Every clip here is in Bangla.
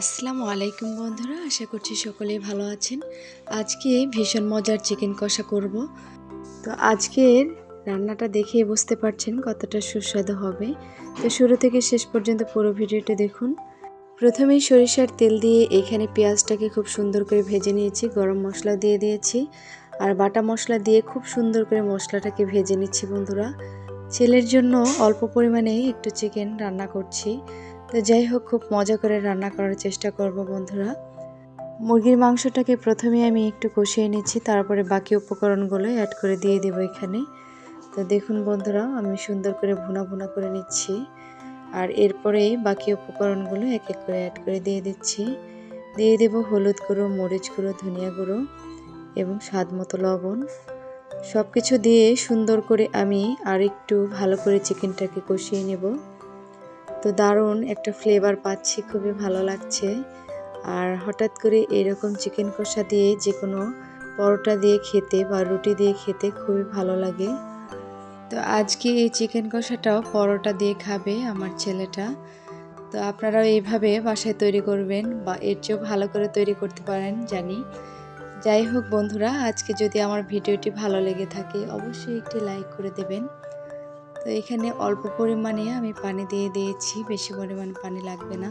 আসসালামু আলাইকুম বন্ধুরা, আশা করছি সকলেই ভালো আছেন। আজকে ভীষণ মজার চিকেন কষা করব। তো আজকের রান্নাটা দেখে বুঝতে পারছেন কতটা সুস্বাদু হবে। তো শুরু থেকে শেষ পর্যন্ত পুরো ভিডিওটা দেখুন। প্রথমেই সরিষার তেল দিয়ে এখানে পেঁয়াজটাকে খুব সুন্দর করে ভেজে নিয়েছি, গরম মশলা দিয়ে দিয়েছি। আর বাটা মশলা দিয়ে খুব সুন্দর করে মশলাটাকে ভেজে নিচ্ছি বন্ধুরা। ছেলের জন্য অল্প পরিমাণে একটু চিকেন রান্না করছি। তো যাই হোক, খুব মজা করে রান্না করার চেষ্টা করব বন্ধুরা। মুরগির মাংসটাকে প্রথমে আমি একটু কষিয়ে নিচ্ছি, তারপরে বাকি উপকরণগুলো অ্যাড করে দিয়ে দেব এখানে। তো দেখুন বন্ধুরা, আমি সুন্দর করে ভুনা ভুনা করে নিচ্ছি। আর এরপরেই বাকি উপকরণগুলো এক এক করে অ্যাড করে দিয়ে দিচ্ছি। দিয়ে দেব হলুদ গুঁড়ো, মরিচ গুঁড়ো, ধনিয়া গুঁড়ো এবং স্বাদ মতো লবণ। সব কিছু দিয়ে সুন্দর করে আমি আর একটু ভালো করে চিকেনটাকে কষিয়ে নেব। তো দারুণ একটা ফ্লেভার পাচ্ছি, খুবই ভালো লাগছে। আর হঠাৎ করে এরকম চিকেন কষা দিয়ে যে কোনো পরোটা দিয়ে খেতে বা রুটি দিয়ে খেতে খুবই ভালো লাগে। তো আজকে এই চিকেন কষাটাও পরোটা দিয়ে খাবে আমার ছেলেটা। তো আপনারাও এইভাবে বাসায় তৈরি করবেন বা এর চেয়েও ভালো করে তৈরি করতে পারেন, জানি। যাই হোক বন্ধুরা, আজকে যদি আমার ভিডিওটি ভালো লেগে থাকে, অবশ্যই একটি লাইক করে দেবেন। তো এখানে অল্প পরিমাণে আমি পানি দিয়ে দিয়েছি, বেশি পরিমাণ পানি লাগবে না।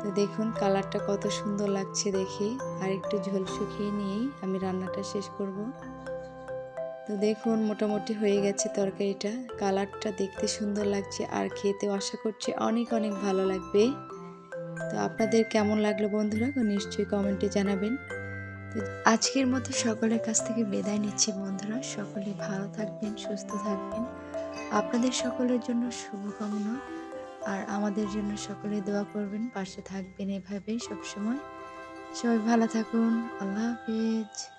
তো দেখুন কালারটা কত সুন্দর লাগছে দেখে। আর একটু ঝোল শুকিয়ে নিয়েই আমি রান্নাটা শেষ করব। তো দেখুন মোটামুটি হয়ে গেছে তরকারিটা। কালারটা দেখতে সুন্দর লাগছে আর খেতেও আশা করছি অনেক অনেক ভালো লাগবে। তো আপনাদের কেমন লাগল বন্ধুরা নিশ্চয়ই কমেন্টে জানাবেন। তো আজকের মতো সকলের কাছ থেকে বিদায় নিচ্ছি বন্ধুরা। সকলে ভালো থাকবেন, সুস্থ থাকবেন। আপনাদের সকলের জন্য শুভকামনা। আর আমাদের জন্য সকলে দোয়া করবেন, পাশে থাকবেন এভাবেই সবসময়। সবাই ভালো থাকুন, আল্লাহ হাফিজ।